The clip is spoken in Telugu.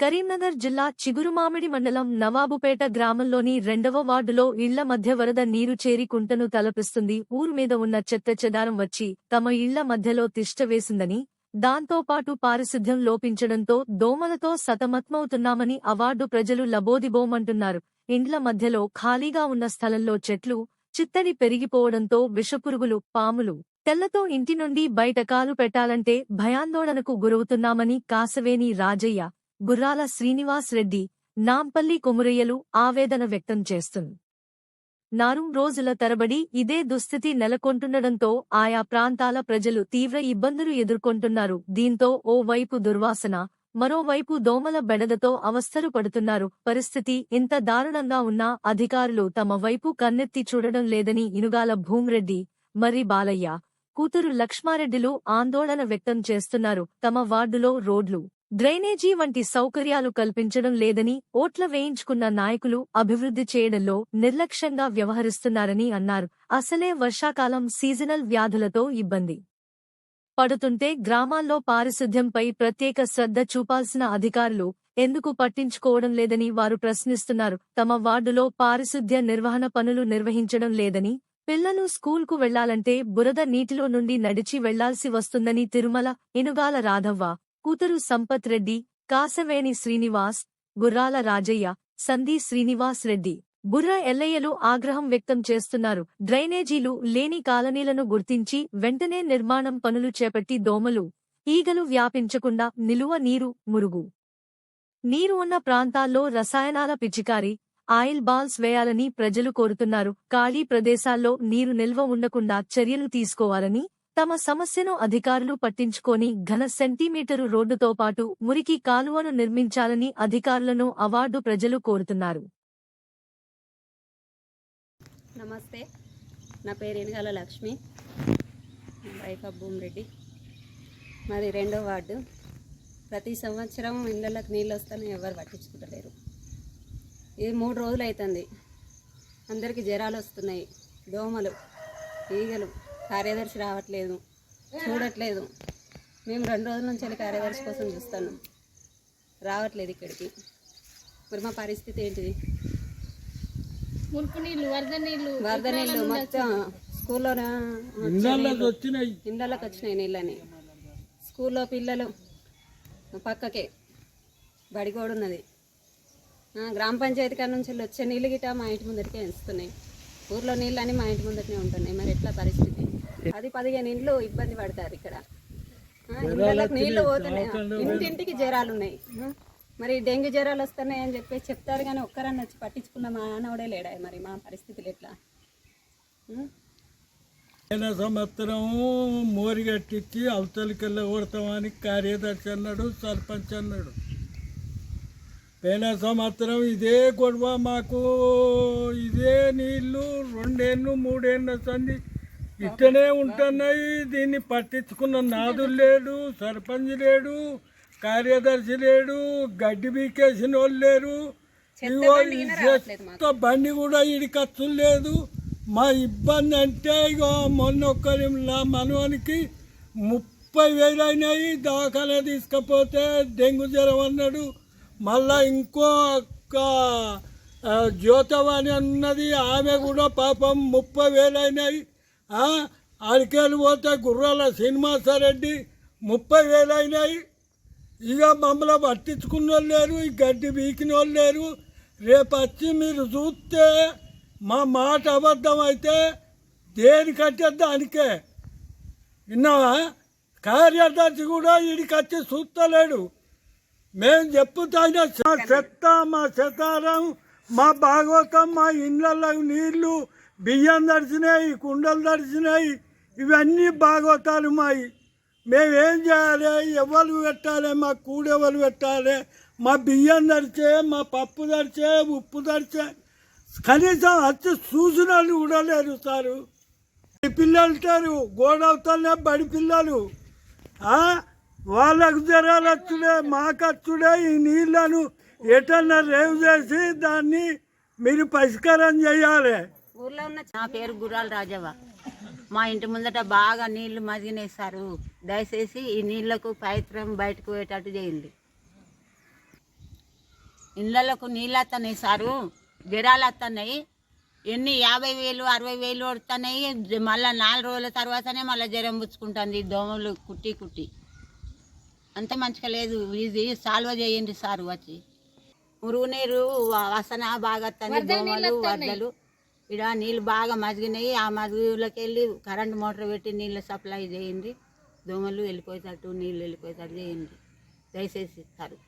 కరీంనగర్ జిల్లా చిగురుమామిడి మండలం నవాబుపేట గ్రామంలోని రెండవ వార్డులో ఇళ్ళ మధ్య వరద నీరు చేరి కుంటను తలపిస్తుంది. ఊరు మీద ఉన్న చెత్త చెదారం వచ్చి తమ ఇళ్ళ మధ్యలో తిష్టవేసిందని దాంతోపాటు పారిశుద్ధ్యం లోపించడంతో దోమలతో సతమత్మవుతున్నామని అవార్డు ప్రజలు లబోదిబోమంటున్నారు. ఇండ్ల మధ్యలో ఖాళీగా ఉన్న స్థలంలో చెట్లు చిత్తడి పెరిగిపోవడంతో విషపురుగులు పాములు తెల్లతో ఇంటి నుండి బయట కాలు పెట్టాలంటే భయాందోళనకు గురవుతున్నామని కాసవేని రాజయ్య గుర్రాల శ్రీనివాస్ రెడ్డి నాంపల్లి కొమురయ్యలు ఆవేదన వ్యక్తం చేస్తుంది నారుం రోజుల తరబడి ఇదే దుస్థితి నెలకొంటుండడంతో ఆయా ప్రాంతాల ప్రజలు తీవ్ర ఇబ్బందులు ఎదుర్కొంటున్నారు. దీంతో ఓ వైపు దుర్వాసన మరోవైపు దోమల బెడదతో అవస్థలు పడుతున్నారు. పరిస్థితి ఇంత దారుణంగా ఉన్నా అధికారులు తమ వైపు కన్నెత్తి చూడడం లేదని ఇనుగాల భూమ్రెడ్డి మర్రి బాలయ్య కూతురు లక్ష్మారెడ్డిలు ఆందోళన వ్యక్తం చేస్తున్నారు. తమ వార్డులో రోడ్లు డ్రైనేజీ వంటి సౌకర్యాలు కల్పించడం లేదని ఓట్ల వేయించుకున్న నాయకులు అభివృద్ధి చేయడంలో నిర్లక్ష్యంగా వ్యవహరిస్తున్నారని అన్నారు. అసలే వర్షాకాలం సీజనల్ వ్యాధులతో ఇబ్బంది. పడుతుంటే గ్రామాల్లో పారిశుద్ధ్యంపై ప్రత్యేక శ్రద్ధ చూపాల్సిన అధికారులు ఎందుకు పట్టించుకోవడం లేదని వారు ప్రశ్నిస్తున్నారు. తమ వార్డులో పారిశుద్ధ్య నిర్వహణ పనులు నిర్వహించడం లేదని పిల్లలు స్కూల్కు వెళ్ళాలంటే బురద నీటిలో నుండి నడిచి వెళ్ళాల్సి వస్తుందని తిరుమల ఇనుగాల రాధవ్వ కూతురు సంపత్ రెడ్డి కాసవేణి శ్రీనివాస్ గుర్రాల రాజయ్య సంధి శ్రీనివాస్ రెడ్డి. బుర్ర ఎల్లయ్యలు ఆగ్రహం వ్యక్తం చేస్తున్నారు. డ్రైనేజీలు లేని కాలనీలను గుర్తించి వెంటనే నిర్మాణం పనులు చేపట్టి దోమలు ఈగలు వ్యాపించకుండా నిలువ నీరు మురుగు. నీరు ఉన్న ప్రాంతాల్లో రసాయనాల పిచికారి ఆయిల్ బాల్స్ వేయాలని ప్రజలు కోరుతున్నారు. ఖాళీ ప్రదేశాల్లో నీరు నిల్వ ఉండకుండా చర్యలు తీసుకోవాలని తమ సమస్యను అధికారులు పట్టించుకొని ఘన సెంటీమీటరు రోడ్డుతో పాటు మురికి కాలువను నిర్మించాలని అధికారులను అవార్డు ప్రజలు కోరుతున్నారు. నమస్తే. నా పేరు ఎనగాల లక్ష్మి. వైఫ్ భూమిరెడ్డి. మాది రెండో వార్డు. ప్రతి సంవత్సరం ఇళ్ళకి నీళ్ళు వస్తానే ఎవరు పట్టించుకుంటలేరు. ఇది మూడు రోజులు అవుతుంది. అందరికీ జ్వరాలు వస్తున్నాయి. దోమలు ఈగలు కార్యదర్శి రావట్లేదు. చూడట్లేదు. మేము రెండు రోజుల నుంచి వెళ్ళి కార్యదర్శి కోసం చూస్తాను రావట్లేదు ఇక్కడికి. మరి మా పరిస్థితి ఏంటిది? మురుకు నీళ్ళు వరద నీళ్ళు వరద నీళ్ళు మొత్తం స్కూల్లో ఇళ్ళకి వచ్చినాయి. నీళ్ళని. స్కూల్లో పిల్లలు పక్కకే బడి కూడా ఉన్నది ఆ, గ్రామ పంచాయతీ కాడ నుంచి వెళ్ళి వచ్చే నీళ్ళు గిట్ట మా ఇంటి ముందరికే వస్తున్నాయి. ఊర్లో నీళ్ళు అని మా ఇంటి ముందరనే ఉంటున్నాయి. మరి ఎట్లా పరిస్థితి? అది పదిహేను ఇండ్లు ఇబ్బంది పడతారు ఇక్కడ. ఇళ్ళకి నీళ్ళు పోతున్నాయి. ఇంటింటికి జ్వరాలు ఉన్నాయి. మరి డెంగ్యూ జ్వరాలు వస్తున్నాయి అని చెప్పేసి చెప్తారు కానీ ఒక్కరన్నా వచ్చి పట్టించుకున్న మానవుడే లేడా మరి? మా పరిస్థితులు ఎట్లా? సంవత్సరం మోరి కట్టించి అవతలికెళ్ళ కొడతామని కార్యదర్శి అన్నాడు సర్పంచ్ అన్నాడు. పోయిన సంవత్సరం ఇదే గొడవ మాకు. ఇదే నీళ్ళు రెండేళ్ళు మూడేళ్ళు సంది ఇట్టనే ఉంటున్నాయి. దీన్ని పట్టించుకున్న నాదులు లేడు సర్పంచ్ లేడు కార్యదర్శి లేడు గడ్డి బీకేసిన వాళ్ళు లేరు. చెత్త బండి కూడా ఇడికి లేదు. మా ఇబ్బంది అంటే ఇగో మొన్న ఒక్కరి నా మనవానికి ముప్పై వేలు అయినాయి. దవాఖానా తీసుకపోతే డెంగ్యూ జ్వరం అన్నాడు. మళ్ళా ఇంకో ఒక్క, జ్యోతవాణి అన్నది ఆమె కూడా పాపం ముప్పై వేలైనాయి. అరికేలు ఆడికెళ్ళి పోతే గుర్రాల శ్రీనివాసరెడ్డి ముప్పై వేలైనాయి. ఇక మమ్మల్ని పట్టించుకున్న వాళ్ళు లేరు ఈ గడ్డి బీకిన వాళ్ళు లేరు. రేపు వచ్చి మీరు చూస్తే మా మాట అబద్ధం అయితే దేనికంటే దానికే. విన్నావా? కార్యదర్శి కూడా వీడికి వచ్చి చూస్తలేడు. మేము చెప్పుతాయిన మా చెత్త మా చెతారం మా భాగవతం మా ఇండ్లలో నీళ్ళు బియ్యం దడిచినాయి కుండలు దడిచినాయి ఇవన్నీ భాగవతాలు మాయి. మేమేం చేయాలి? ఎవరు పెట్టాలి? మా కూడెవరు పెట్టాలి? మా బియ్యం దడిచే మా పప్పు దడిచే ఉప్పు దడిచే కనీసం వచ్చి చూసిన వాళ్ళు కూడా లేరు సారు. పిల్లలు ఉంటారు గోడవుతానే బడి పిల్లలు. ఆ? వాళ్ళకు జ్వరాలు వచ్చుడే మాకు వచ్చుడే ఈ నీళ్ళను ఎటన్నా రేవు చేసి దాన్ని మీరు పరిష్కారం చేయాలి. ఊర్లో ఉన్న నా పేరు గుర్రాల రాజవ్వ. మా ఇంటి ముందట బాగా నీళ్ళు మరిగినాయి సారు దయచేసి ఈ నీళ్ళకు పవిత్రం బయటకు పోయేటట్టు చేయండి. ఇళ్ళకు నీళ్ళు వస్తున్నాయి సారు జ్వరాలు వస్తున్నాయి ఎన్ని యాభై వేలు అరవై వేలు పడుతున్నాయి మళ్ళీ నాలుగు రోజుల తర్వాతనే మళ్ళీ జ్వరం పుచ్చుకుంటుంది దోమలు కుట్టి కుట్టి. అంతే మంచిగా లేదు. ఇది సాల్వ చేయండి సారు వచ్చి. మురుగునీరు వసన బాగా వస్తుంది దోమలు వరదలు. ఇక్కడ నీళ్ళు బాగా మజిగినాయి ఆ మరుగులోకి వెళ్ళి కరెంట్ మోటార్ పెట్టి నీళ్ళు సప్లై చేయండి. దోమలు వెళ్ళిపోయేటట్టు నీళ్ళు వెళ్ళిపోయేటట్టు చేయండి. దయచేసి సారు.